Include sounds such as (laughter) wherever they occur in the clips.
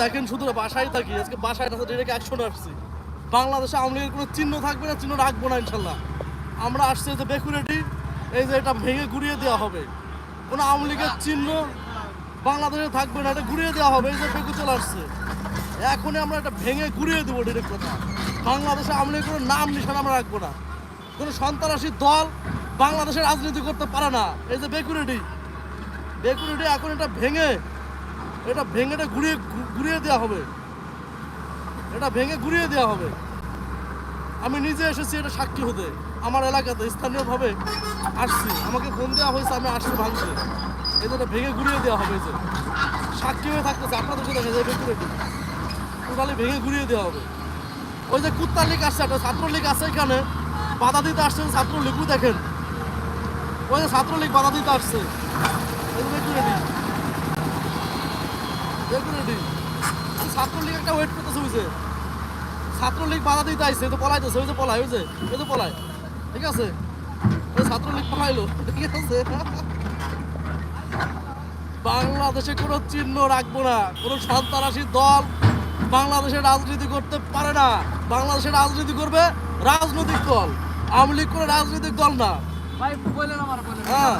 দেখেন শুধু বাসায় থাকি। আজকে বাসায় থাকতে ডিরেক্ট অ্যাকশন আসছি। বাংলাদেশে আওয়ামী লীগের কোনো চিহ্ন থাকবে না, চিহ্ন রাখব না, ইনশাল্লাহ। আমরা আসছি যে বেকুরেটি এই যে এটা ভেঙে ঘুরিয়ে দেওয়া হবে। কোনো আওয়ামী লীগের চিহ্ন বাংলাদেশে থাকবে না, এটা ঘুরিয়ে দেওয়া হবে, এই যে বেকু চলে আসছে। এখনই আমরা এটা ভেঙে ঘুরিয়ে দেবো ডিরেক্ট কথা। বাংলাদেশে আওয়ামী লীগের কোনো নাম নিশানা আমরা রাখব না। কোনো সন্ত্রাসী দল বাংলাদেশে রাজনীতি করতে পারে না। এই যে বেকুরেটি বেকুরেটি এখন এটা ভেঙে এটা ভেঙে এটা ঘুরিয়ে ঘুরিয়ে দেওয়া হবে। এটা ভেঙে ঘুরিয়ে দেওয়া হবে। আমি নিজে এসেছি এটা সাক্ষী হতে। আমার এলাকাতে স্থানীয়ভাবে আসছি। আমাকে ফোন দেওয়া হয়েছে, আমি আসছি যে এটা ভেঙে ঘুরিয়ে দেওয়া হবে যে। সাক্ষী হয়ে থাকতেছে, আপনাদের সাথে যায় বেকুরেটি টোটালি ভেঙে ঘুরিয়ে দেওয়া হবে। ওই যে কুত্তা লীগ আসছে একটা ছাত্রলীগ আছে এখানে। বাধা দিতে আসছে ছাত্রলীগও দেখেন। ওই যে ছাত্রলীগ বাধা দিতে আসছে এই যে বেকুরেটি ছাত্রলীগ একটা ওয়েট করতেছে, বুঝছে? ছাত্রলীগ বাধা দিতে আইছে তো পলাইতেছে, ওই যে পলাই ওই যে ওই পলাই ঠিক আছে? ওই ছাত্রলীগ পলাইলো, ঠিক আছে? বাংলাদেশে কোনো চিহ্ন রাখব না, কোনো সন্ত্রাসী দল বাংলাদেশে রাজনীতি করতে পারে না। বাংলাদেশে রাজনীতি করবে রাজনৈতিক দল। আওয়ামী লীগ কোনো রাজনৈতিক দল না। হ্যাঁ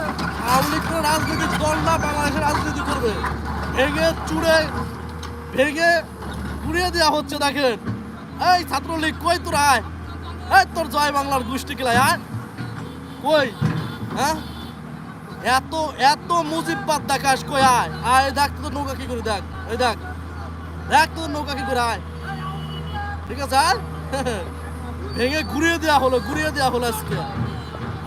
না, বাংলাদেশে রাজনীতি করবে। চুড়ে ঘুরিয়ে দেওয়া হচ্ছে এই ছাত্রলীগ, কই তোর? আয়। তোর জয় বাংলার গোষ্ঠী আয়। কই? হ্যাঁ? এত এত দেখাস, কই আয়? আয়, দেখ নৌকা কি করে, দেখ। এই দেখ দেখ নৌকা কি করে, আয়। ঠিক আছে, আয়। (laughs) ভেঙে ঘুরিয়ে দেওয়া হলো, ঘুরিয়ে দেওয়া হলো আজকে।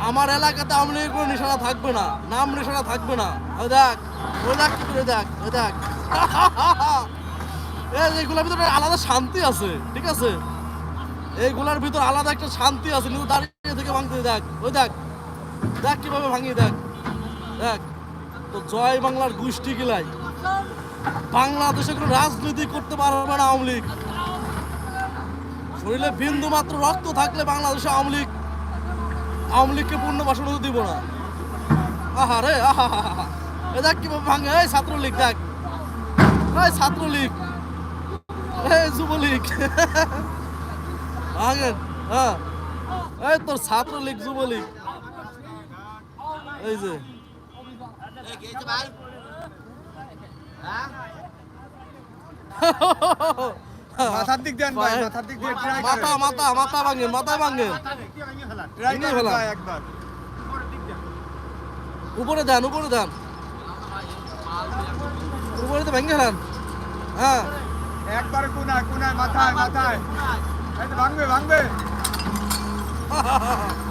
আমার এলাকাতে আওয়ামী লীগের কোনো নিশানা থাকবে না, নাম নিশানা থাকবে না। ওই দেখ ওই দেখ কি করে দেখ, ওই দেখ। (laughs) এইগুলোর ভিতরে আলাদা শান্তি আছে, ঠিক আছে? এইগুলার ভিতর আলাদা একটা শান্তি আছে, কিন্তু দাঁড়িয়ে থেকে ভাঙতে দেখ, ওই দেখ। দেখ কীভাবে ভাঙি দেখ দেখ। তো জয় বাংলার গোষ্ঠী গিলাই বাংলাদেশে কোনো রাজনীতি করতে পারবে না আওয়ামী লীগ। শরীরে বিন্দু মাত্র রক্ত থাকলে বাংলাদেশে আওয়ামী লীগ আওয়ামী লীগকে পূর্ণ বাসন দিব না। আহা রে আহা। এ দেখ কীভাবে ভাঙে এই ছাত্রলীগ দেখ। এই ছাত্রলীগ। এই যুবলীগ। ভাঙেন হ্যাঁ। এই তোর ছাত্রলীগ যুবলীগ। এই যে। (laughs) মাথার দিক দেন ভাই মাথার দিক দিয়ে ট্রাই মাথা মাথা মাথা ভাঙেন মাথা ভাঙেন ট্রাই করেন। ভাই একবার। উপরে দেন উপরে দেন। উপরে তো ভেঙে ফেলেন। হ্যাঁ। একবার কোনায় কোনায় মাথায় মাথায়। এই তো ভাঙবে ভাঙবে।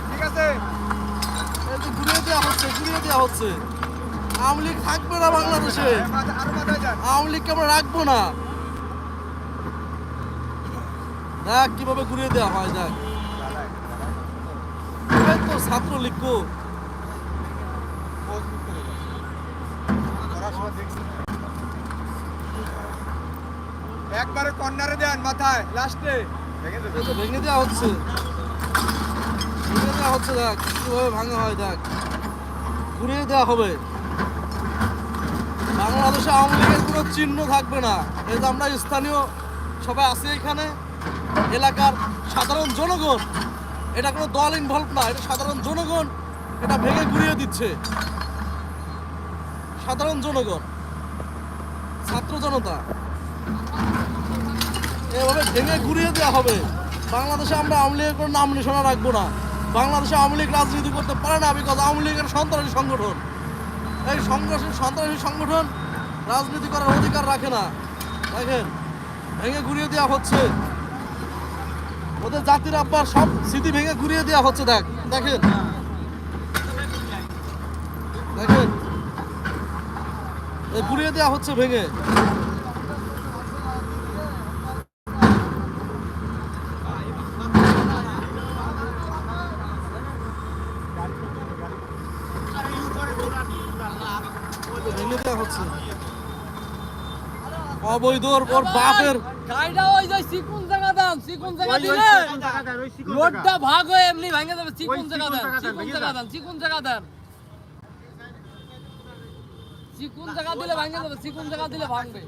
ঠিক আছে। এই তো ঘুরিয়ে দেওয়া হচ্ছে ঘুরিয়ে দেওয়া হচ্ছে। আওয়ামী লীগ থাকবে না বাংলাদেশে। আওয়ামী লীগকে আমরা রাখব না। দেখ কীভাবে ঘুরিয়ে দেওয়া হয় দেখ। তো ছাত্রলীগ কো। একবারে কর্নারে দেন মাথায় লাস্টে। ভেঙে দেওয়া হচ্ছে। ভেঙে দেওয়া হচ্ছে দেখ কীভাবে ভাঙা হয় দেখ। ঘুরিয়ে দেওয়া হবে। বাংলাদেশে আওয়ামী লীগের কোনো চিহ্ন থাকবে না। এই যে আমরা স্থানীয় সবাই আছি এখানে। এলাকার সাধারণ জনগণ, এটা কোনো দল ইনভলভ না, এটা সাধারণ জনগণ এটা ভেঙে ঘুরিয়ে দিচ্ছে। সাধারণ জনগণ, ছাত্র জনতা, এভাবে ভেঙে ঘুরিয়ে দেওয়া হবে। বাংলাদেশে আমরা আওয়ামী লীগের কোনো নাম নিশানা রাখব না। বাংলাদেশে আওয়ামী লীগ রাজনীতি করতে পারে না বিকজ আওয়ামী লীগের সন্ত্রাসী সংগঠন। এই সংঘর্ষের সন্ত্রাসী সংগঠন রাজনীতি করার অধিকার রাখে না। দেখেন, ভেঙে ঘুরিয়ে দেওয়া হচ্ছে। ওদের জাতির আব্বার সব স্মৃতি ভেঙে ঘুরিয়ে দেওয়া হচ্ছে, দেখ, দেখেন। দেখেন। ঘুরিয়ে দেওয়া হচ্ছে ভেঙে। ভেঙে দেওয়া হচ্ছে। অবৈধ ওর বাপের গাড়িটা ওই যে দেন চিকুন জায়গা দিলে রোডটা ভাগ হয়ে এমনি ভেঙে যাবে চিকুন জায়গা দেন চিকুন জায়গা দেন। চিকুন জায়গা দেন। চিকুন জায়গা দিলে ভেঙে যাবে চিকুন জায়গা দিলে ভাঙবে।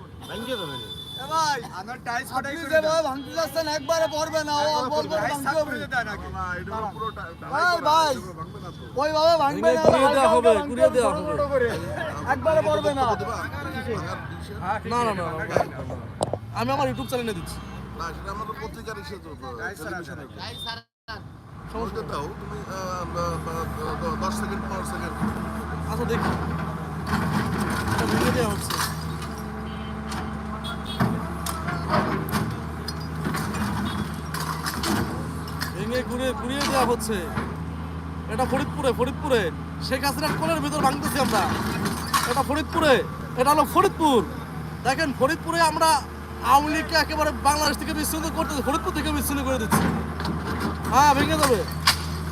এ ভাই আমার টাইস আপনি যেভাবে ভাঙতে যাচ্ছেন একবারে পড়বে না ও অল্প অল্প ভাঙতে হবে। এই ভাই ওইভাবে ভাঙবে না ভেঙে ঘুরিয়ে দেওয়া হবে, হালকা দেওয়া হবে। একবারে পড়বে না। না না না না, না, না। আমি আমার ইউটিউব চ্যানেলে দিচ্ছি। না সেটা আমাদের পত্রিকার এসে তো সমস্যা দাও তুমি আহ, ব- ব- ব- দশ সেকেন্ড পনেরো সেকেন্ড আচ্ছা দেখি। ভেঙে দেওয়া হচ্ছে। ভেঙে ঘুরিয়ে ঘুরিয়ে দেওয়া হচ্ছে। এটা ফরিদপুরে ফরিদপুরে। শেখ হাসিনার কোলের ভিতর ভাঙতেছি আমরা। এটা ফরিদপুরে এটা হলো ফরিদপুর। দেখেন ফরিদপুরে আমরা আওয়ামী লীগকে একেবারে বাংলাদেশ থেকে বিচ্ছিন্ন করতেছি ফরিদপুর থেকে বিচ্ছিন্ন করে দিচ্ছি। হ্যাঁ ভেঙে যাবে।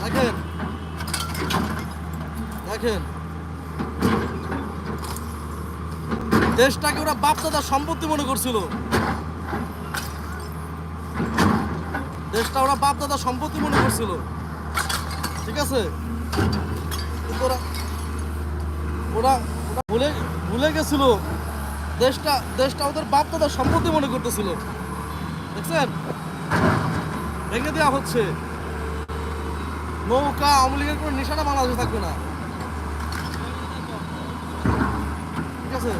দেখেন। দেখেন। দেশটাকে ওরা বাপদাদার সম্পত্তি মনে করছিল। দেশটা ওরা বাপদাদার সম্পত্তি মনে করছিল। ঠিক আছে? ওরা ওরা ভুলে ভুলে গেছিল। দেশটা দেশটা ওদের বাপ বাপদাদার সম্পত্তি মনে করতেছিল। দেখছেন? ভেঙে দেওয়া হচ্ছে। নৌকা, আওয়ামী লীগের কোনো নিশানা বাংলাদেশে থাকবে না। ঠিক আছে?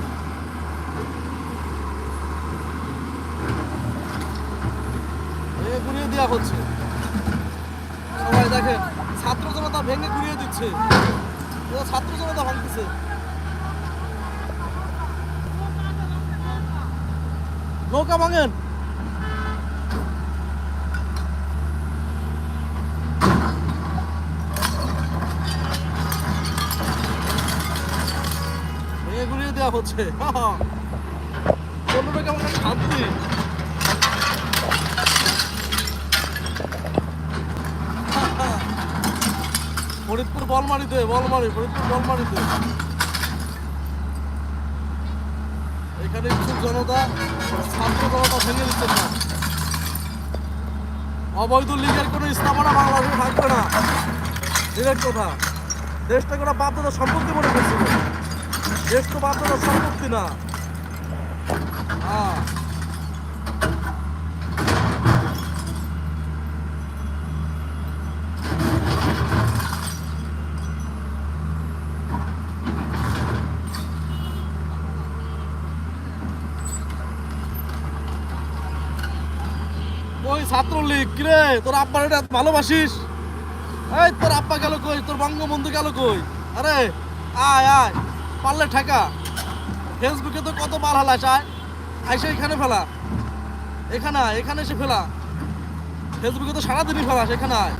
ঘুরিয়ে দেওয়া হচ্ছে। সবাই দেখেন, ছাত্র জনতা ভেঙে ঘুরিয়ে দিচ্ছে। ছাত্র জনতা ভাঙতেছে। নৌকা ভাঙেন। ভেঙে ঘুরিয়ে দেওয়া হচ্ছে। অন্যটা কেমন শান্তি। ফরিদপুর বলমারিতে বলমারি ফরিদপুর বলমারিতে এখানে কিছু জনতা ছাত্র জনতা ভেঙে দিচ্ছেন না। অবৈধ লীগের কোনো স্থাপনা বাংলাদেশে থাকবে না। ডিরেক্ট কথা। দেশটাকে ওরা বাধ্যতা সম্পত্তি মনে করছিল দেশ তো বাধ্যতা সম্পত্তি না হ্যাঁ ওই ছাত্রলীগ কিরে তোর আব্বার এটা ভালোবাসিস? এই, তোর আব্বা গেল কই? তোর বঙ্গবন্ধু গেল কই? আরে, আয় আয়। পারলে ঠেকা। ফেসবুকে তো কত মাল হালাস আয় আইসে এখানে ফেলা। এখানে আয়, এখানে এসে ফেলা। ফেসবুকে তো সারাদিনই ফেলাস, এখানে আয়।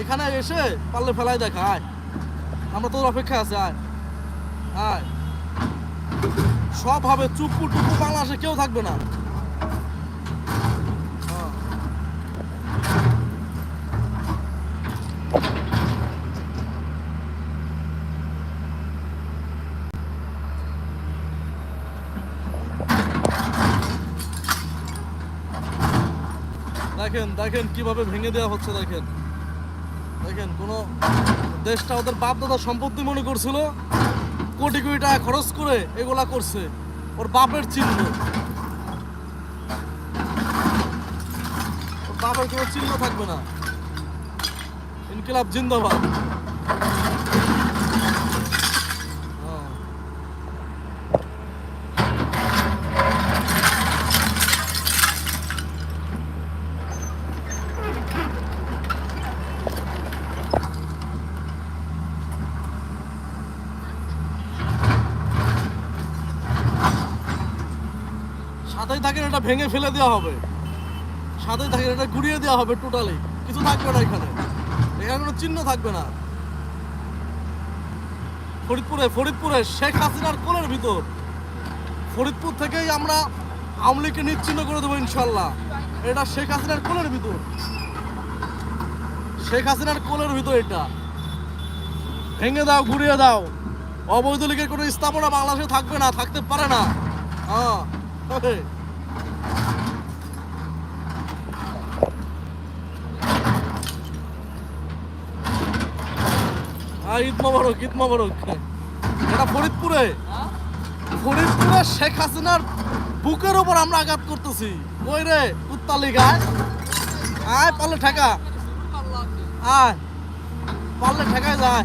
এখানে এসে পারলে ফেলাই দেখা, আয়। আমরা তোর অপেক্ষা আছে, আয়। আয়। সব হবে চুপু টুপু বাংলাদেশে, কেউ থাকবে না হ্যাঁ। দেখেন দেখেন কীভাবে ভেঙে দেওয়া হচ্ছে, দেখেন। দেখেন, কোনো দেশটা ওদের বাপ দাদা সম্পত্তি মনে করছিল, কোটি কোটি টাকা খরচ করে এগুলা করছে, ওর বাপের চিহ্ন। ওর বাপের কোনো চিহ্ন থাকবে না। ইনকিলাব জিন্দাবাদ হ্যাঁ। সাথেই থাকেন এটা ভেঙে ফেলে দেওয়া হবে। সাথেই থাকেন এটা ঘুরিয়ে দেওয়া হবে টোটালি কিছু থাকবে না এখানে। এখানে কোনো চিহ্ন থাকবে না। ফরিদপুরে ফরিদপুরে শেখ হাসিনার কোলের ভিতর। ফরিদপুর থেকেই আমরা আওয়ামী লীগকে নিচ্ছিন্ন করে দেবো ইনশাল্লাহ এটা শেখ হাসিনার কোলের ভিতর। শেখ হাসিনার কোলের ভিতর এটা। ভেঙে দাও ঘুরিয়ে দাও। অবৈধ লীগের কোনো স্থাপনা বাংলাদেশে থাকবে না, থাকতে পারে না। হ্যাঁ। ঈদ মোবারক ঈদ মোবারক। এটা ফরিদপুরে। ফরিদপুরে শেখ হাসিনার বুকের ওপর আমরা আঘাত করতেছি। কই রে? কুত্তালি গায় আয়। পারলে ঠেকা। আয়। পারলে ঠেকায় যায়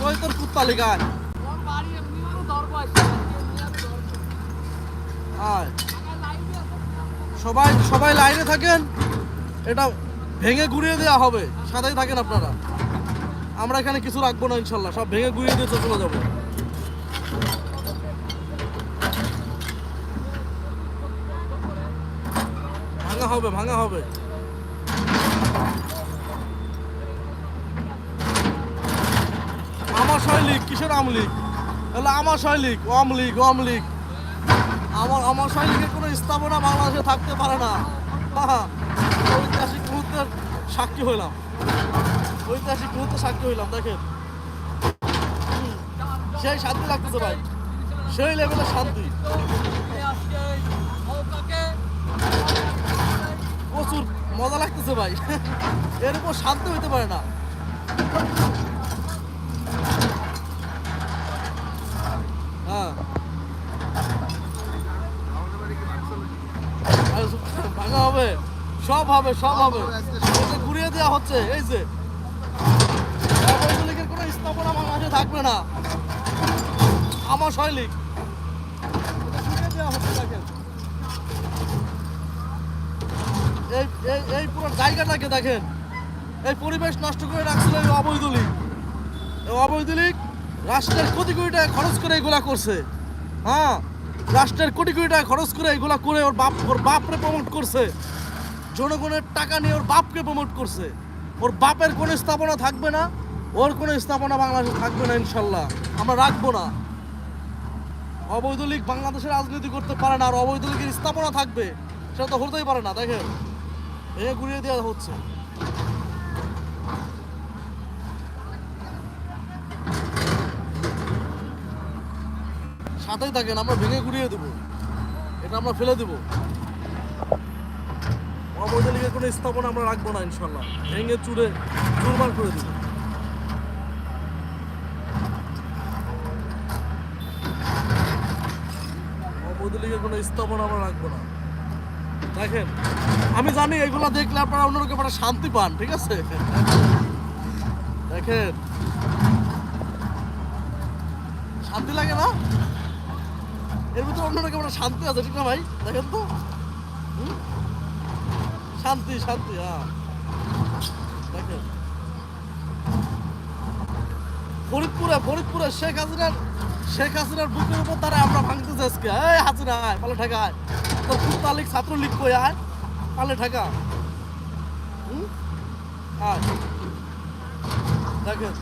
কই তোর কুত্তালি দরবার আয়? সবাই সবাই লাইনে থাকেন। এটা ভেঙে ঘুরিয়ে দেওয়া হবে। সাদাই থাকেন আপনারা। আমরা এখানে কিছু রাখব না ইনশাল্লাহ, সব ভেঙে ঘুরিয়ে দিয়ে চলে যাব। ভাঙা হবে ভাঙা হবে। আমার শৈলিক কিসের আমলিক তাহলে আমার শৈলিক অমলিক অমলিক আমার আমার শৈলীকে কোনো স্থাপনা বাংলাদেশে থাকতে পারে না। ঐতিহাসিক মুহূর্তের সাক্ষী হইলাম। ঐতিহাসিক মুহূর্তের সাক্ষী হইলাম, দেখেন। সেই শান্তি লাগতেছে ভাই। সেই লেভেলের শান্তি। প্রচুর মজা লাগতেছে ভাই। এর উপর শান্তি হইতে পারে না। হ্যাঁ। ভাঙা হবে। সব হবে সব হবে। ঘুরিয়ে দেওয়া হচ্ছে, এই যে। কোনো স্থাপনা বাংলাদেশে থাকবে না। আমার শৈলিক এই এই পুরো জায়গাটাকে দেখেন। এই পরিবেশ নষ্ট করে রাখছিল এই অবৈধ এই অবৈধ রাষ্ট্রের কোটি কোটি টাকা খরচ করে এগুলা করছে। হ্যাঁ রাষ্ট্রের কোটি কোটি টাকা খরচ করে এগুলা করে ওর বাপ, ওর বাপরে প্রমোট করছে। জনগণের টাকা নিয়ে ওর বাপকে প্রমোট করছে। ওর বাপের কোনো স্থাপনা থাকবে না। ওর কোনো স্থাপনা বাংলাদেশে থাকবে না, ইনশাল্লাহ। আমরা রাখব না। অবৈধ লীগ রাজনীতি করতে পারে না, আর অবৈধ লীগের স্থাপনা থাকবে, সেটা তো হতেই পারে না, দেখেন। ভেঙে ঘুরিয়ে দেওয়া হচ্ছে। সাথেই থাকেন, আমরা ভেঙে ঘুরিয়ে দেবো। এটা আমরা ফেলে দেবো। অবৈধ লীগের কোনো স্থাপনা আমরা রাখব না, ইনশাল্লাহ। ভেঙে চুরে চুরমার করে দেবো। অবৈধ লীগের কোনো স্থাপনা আমরা রাখব না। দেখেন, আমি জানি এগুলো দেখলে আপনারা অন্যরকম একটা শান্তি পান, ঠিক আছে? দেখেন, শান্তি লাগে না? এর ভিতরে অন্যরকম একটা শান্তি আছে, ঠিক না ভাই? দেখেন তো? শান্তি শান্তি হ্যাঁ। দেখেন। ফরিদপুরে ফরিদপুরে শেখ হাসিনার শেখ হাসিনার বুকের উপর তারা আমরা ভাঙতেছি আজকে। এই হাসিনা পালে ঠেকায় তোর কুত্তা লীগ ছাত্র লীগ কই, আয়? পালে ঠেকা। হুম? আয়। দেখেন।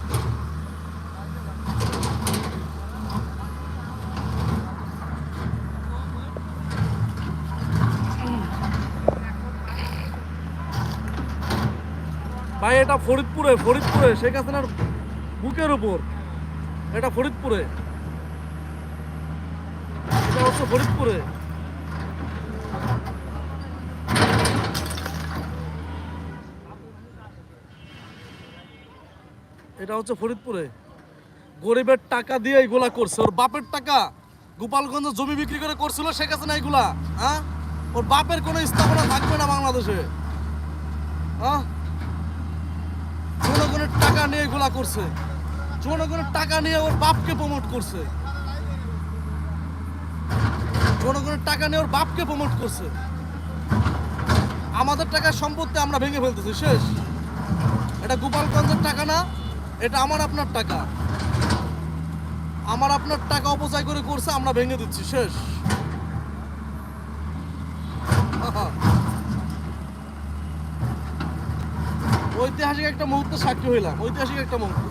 ভাই, এটা ফরিদপুরে ফরিদপুরে, শেখ হাসিনার বুকের উপর। এটা ফরিদপুরে। হচ্ছে ফরিদপুরে? এটা হচ্ছে ফরিদপুরে। গরিবের টাকা দিয়ে এগুলা করছে। ওর বাপের টাকা গোপালগঞ্জ জমি বিক্রি করে করছিল সে কাছে না এগুলা হ্যাঁ? ওর বাপের কোনো স্থাপনা থাকবে না বাংলাদেশে। হ্যাঁ? জনগণের টাকা নিয়ে এগুলা করছে। জনগণের টাকা নিয়ে ওর বাপকে প্রমোট করছে। জনগণের টাকা নিয়ে ওর বাপকে প্রমোট করছে। আমাদের টাকার সম্পত্তি আমরা ভেঙে ফেলতেছি, শেষ। এটা গোপালগঞ্জের টাকা না, এটা আমার আপনার টাকা। আমার আপনার টাকা অপচয় করে করছে, আমরা ভেঙে দিচ্ছি, শেষ। ঐতিহাসিক একটা মুহূর্ত সাক্ষী হইলাম, ঐতিহাসিক একটা মুহূর্ত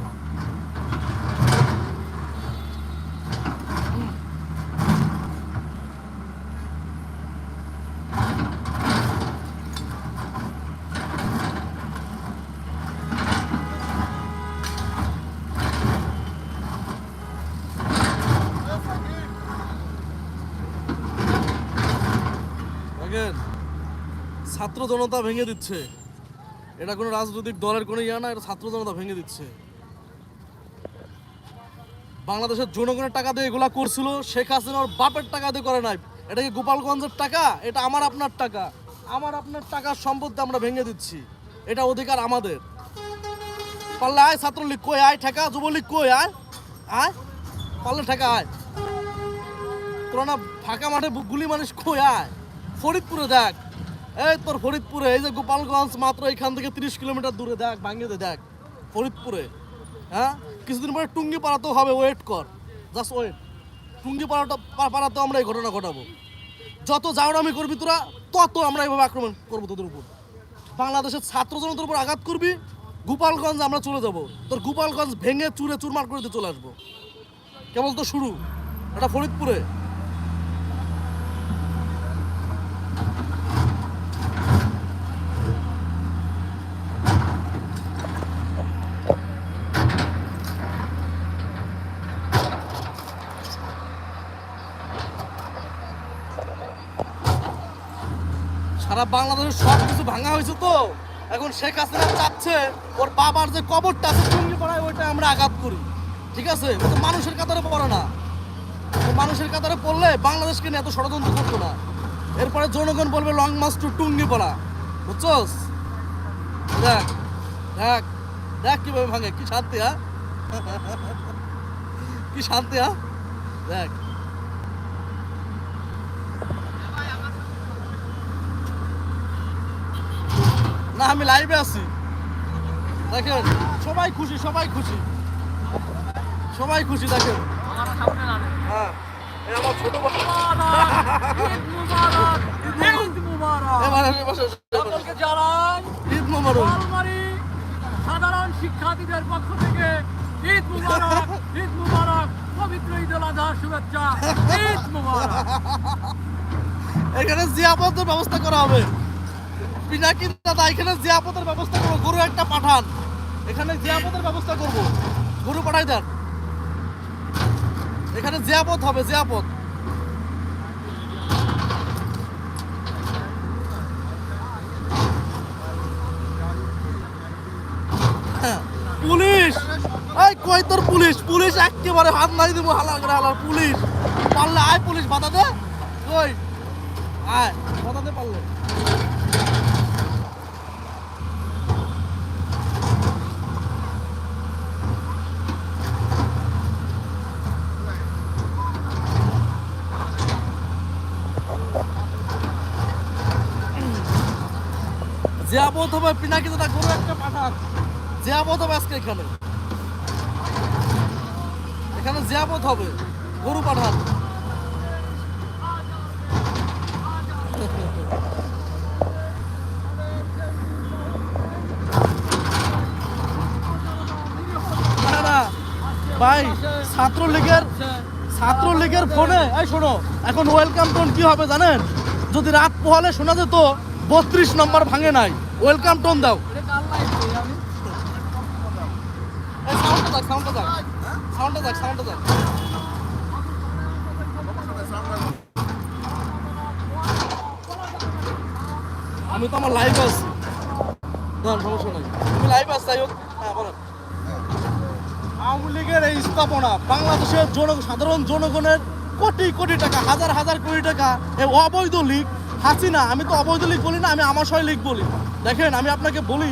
দেখেন ছাত্র জনতা ভেঙে দিচ্ছে। এটা কোনো রাজনৈতিক দলের কোনো ইয়া না, এটা ছাত্র জনতা ভেঙে দিচ্ছে। বাংলাদেশের জনগণের টাকা দিয়ে এগুলা করছিল, শেখ হাসিনা ওর বাপের টাকা দিয়ে করে নাই। এটা কি গোপালগঞ্জের টাকা? এটা আমার আপনার টাকা। আমার আপনার টাকার সম্পত্তি আমরা ভেঙে দিচ্ছি। এটা অধিকার আমাদের। পারলে আয় ছাত্রলীগ, কই আয় ঠেকা? যুবলীগ কই আয়? আয়? পারলে ঠেকা আয়। তোরা না ফাঁকা মাঠে গুলি মানুষ কই আয়? ফরিদপুরে দেখ। এই তোর ফরিদপুরে, এই যে গোপালগঞ্জ মাত্র এখান থেকে তিরিশ কিলোমিটার দূরে, দেখ ভাঙ্গিতে দেখ, ফরিদপুরে হ্যাঁ? কিছুদিন পরে টুঙ্গি পাড়াতেও হবে ওয়েট কর জাস্ট ওয়েট টুঙ্গি পাড়াটা পা- পাড়াতেও আমরা এই ঘটনা ঘটাবো। যত জাউরামি করবি তোরা, তত আমরা এইভাবে আক্রমণ করব তোদের উপর। বাংলাদেশের ছাত্র জনতার উপর আঘাত করবি, গোপালগঞ্জ আমরা চলে যাব। তোর গোপালগঞ্জ ভেঙে চুরে চুরমার করে দিয়ে চলে আসব। কেবল তো শুরু, এটা ফরিদপুরে। সারা বাংলাদেশের সব কিছু ভাঙা হয়েছে তো। এখন শেখ হাসিনা চাচ্ছে ওর বাবার যে কবরটা আছে টুঙ্গি পড়ায় ওইটা আমরা আঘাত করি। ঠিক আছে? মানুষের কাতারে পড়ে না। মানুষের কাতারে পড়লে বাংলাদেশকে নিয়ে এত ষড়যন্ত্র করতো না। এরপরে জনগণ বলবে লং মাস টু টুঙ্গি পড়া বুঝছস? দেখ দেখ দেখ কীভাবে ভাঙে। কি শান্তি হ্যাঁ? কি শান্তি হ্যাঁ? দেখ। না আমি লাইভে আছি। দেখেন সবাই খুশি সবাই খুশি। সবাই খুশি দেখেন। হ্যাঁ আমার ছোট ঈদ সাধারণ শিক্ষার্থীদের পক্ষ থেকে ঈদ মুবারক ঈদ মুবারক পবিত্র ঈদ উল আজহার শুভেচ্ছা। ঈদ মুবারক। এখানে ব্যবস্থা করা হবে। পিনাকি দাদা এখানে জিয়াপতের ব্যবস্থা করব গরু একটা পাঠান। এখানে জিয়াপতের ব্যবস্থা করব। গরু পাঠাই দেন। এখানে জিয়াপত হবে জিয়াপত। হ্যাঁ, পুলিশ! এই কই তোর পুলিশ? পুলিশ একেবারে হাত নাই দিব হালা করে হালার পুলিশ! পারলে আয় পুলিশ বাধা দে। কই? আয় বাধা দে পারলে। হবে একটা পাঠান হবে আজকে এখানে। হবে, গরু পাঠান। ভাই, ছাত্রলীগের ছাত্রলীগের ফোনে এই শোনো, এখন ওয়েলকাম টোন কি হবে জানেন? যদি রাত পোহালে শোনা যেত, বত্রিশ নম্বর ভাঙে নাই। ওয়েলকাম টোন দাও আমি তো আমার লাইভ আছি। সমস্যা নাই। তুমি লাইভ আছি, যাই হোক। হ্যাঁ বলেন আওয়ামী লীগের এই স্থাপনা বাংলাদেশের জন সাধারণ জনগণের কোটি কোটি টাকা, হাজার হাজার কোটি টাকা। এই অবৈধ লীগ, হাসিনা, আমি তো অবৈধ লীগ বলি না, আমি আমার আমাশয় লীগ বলি। দেখেন, আমি আপনাকে বলি,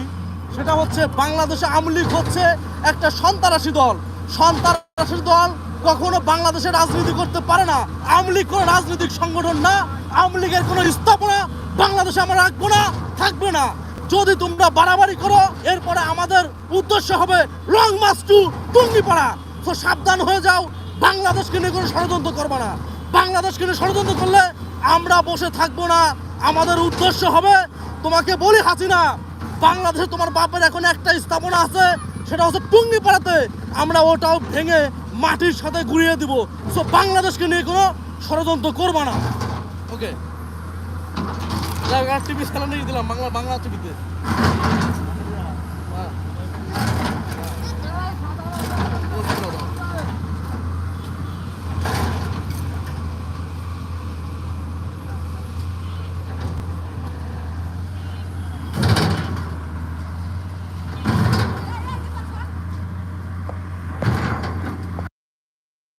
সেটা হচ্ছে বাংলাদেশে আওয়ামী লীগ হচ্ছে একটা সন্ত্রাসী দল। সন্ত্রাসী দল কখনো বাংলাদেশে রাজনীতি করতে পারে না। আওয়ামী লীগ কোনো রাজনৈতিক সংগঠন না, আওয়ামী লীগের কোনো স্থাপনা বাংলাদেশে আমরা রাখব না, থাকবে না। যদি তোমরা বাড়াবাড়ি করো, এরপরে আমাদের উদ্দেশ্য হবে লং মাস টু টুঙ্গিপাড়া। তো সাবধান হয়ে যাও, বাংলাদেশকে নিয়ে কোনো ষড়যন্ত্র করবে না। বাংলাদেশকে নিয়ে ষড়যন্ত্র করলে আমরা বসে থাকব না। আমাদের উদ্দেশ্য হবে তোমাকে বলি, হাসিনা, বাংলাদেশে তোমার বাপের এখন একটা স্থাপনা আছে, সেটা হচ্ছে টুঙ্গিপাড়াতে। আমরা ওটাও ভেঙে মাটির সাথে ঘুরিয়ে দিব। সো বাংলাদেশকে নিয়ে কোনো ষড়যন্ত্র করব না। ওকে টিভি চ্যানেলে দিলাম, বাংলা বাংলা টিভিতে।